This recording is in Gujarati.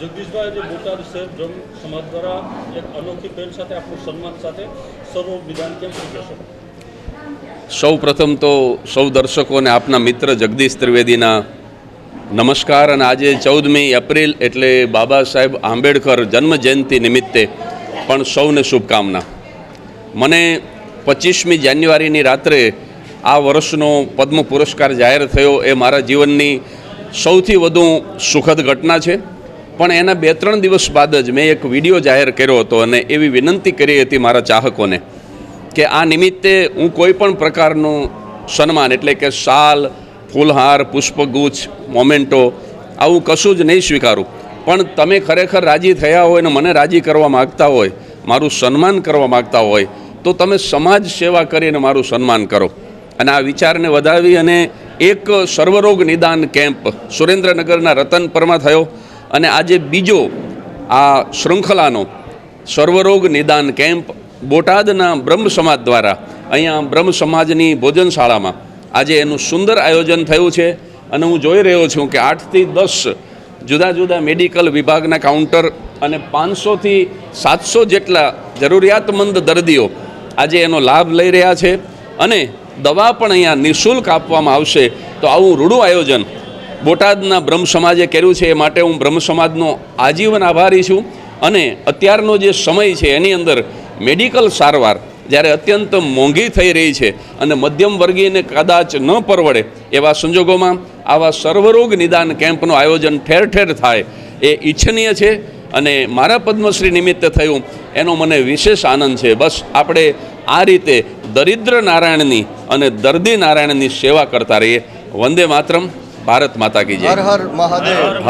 જગદીશભાઈ આજે બોટાદ શહેર જમ સમાજ દ્વારા એક અનોખી પહેલ સાથે આપણું સન્માન સાથે સર્વ વિધાન કેમ શું કહેશો સૌ પ્રથમ તો સૌ દર્શકોને આપના મિત્ર જગદીશ ત્રિવેદીના નમસ્કાર અને આજે ચૌદમી એપ્રિલ એટલે બાબા સાહેબ આંબેડકર જન્મ જયંતિ નિમિત્તે પણ સૌને શુભકામના. મને પચીસમી જાન્યુઆરીની રાત્રે આ વર્ષનો પદ્મ પુરસ્કાર જાહેર થયો એ મારા જીવનની સૌથી વધુ સુખદ ઘટના છે. પણ એના બે, ત્રણ દિવસ બાદ જ મેં એક વીડિયો જાહેર કર્યો હતો અને એવી વિનંતી કરી હતી મારા ચાહકોને કે આ નિમિત્તે હું કોઈ પણ પ્રકારનું સન્માન એટલે કે શાલ ફૂલહાર, પુષ્પગુચ્છ, મોમેન્ટો આવું કશું જ નહીં સ્વીકારું. પણ તમે ખરેખર રાજી થયા હોય ને મને રાજી કરવા માગતા હોય, મારું સન્માન કરવા માગતા હોય, તો તમે સમાજ સેવા કરીને મારું સન્માન કરો. અને આ વિચારને વધાવી અને એક સર્વરોગ નિદાન કેમ્પ સુરેન્દ્રનગરના રતન પરમાં થયો. અને આજે બીજો આ શૃંખલાનો સર્વરોગ નિદાન કેમ્પ બોટાદના બ્રહ્મ સમાજ દ્વારા અહીંયા બ્રહ્મ સમાજની ભોજનશાળામાં આજે એનું સુંદર આયોજન થયું છે. અને હું જોઈ રહ્યો છું કે આઠથી દસ જુદા જુદા મેડિકલ વિભાગના કાઉન્ટર અને પાંચસોથી સાતસો જેટલા જરૂરિયાતમંદ દર્દીઓ આજે એનો લાભ લઈ રહ્યા છે. અને દવા પણ અહીંયા નિઃશુલ્ક આપવામાં આવશે. તો આવું રૂડું આયોજન બોટાદના બ્રહ્મ સમાજે કર્યું છે એ માટે હું બ્રહ્મ સમાજનો આજીવન આભારી છું. અને અત્યારનો જે સમય છે એની અંદર મેડિકલ સારવાર જ્યારે અત્યંત મોંઘી થઈ રહી છે અને મધ્યમ વર્ગીયને કદાચ ન પરવડે એવા સંજોગોમાં આવા સર્વરોગ નિદાન કેમ્પનું આયોજન ઠેર ઠેર થાય એ ઈચ્છનીય છે. અને મારા પદ્મશ્રી નિમિત્તે થયું એનો મને વિશેષ આનંદ છે. બસ આપણે આ રીતે દરિદ્ર નારાયણની અને દર્દી નારાયણની સેવા કરતા રહીએ. વંદે માતરમ. ભારત માતા કી જય. હર હર મહાદેવ.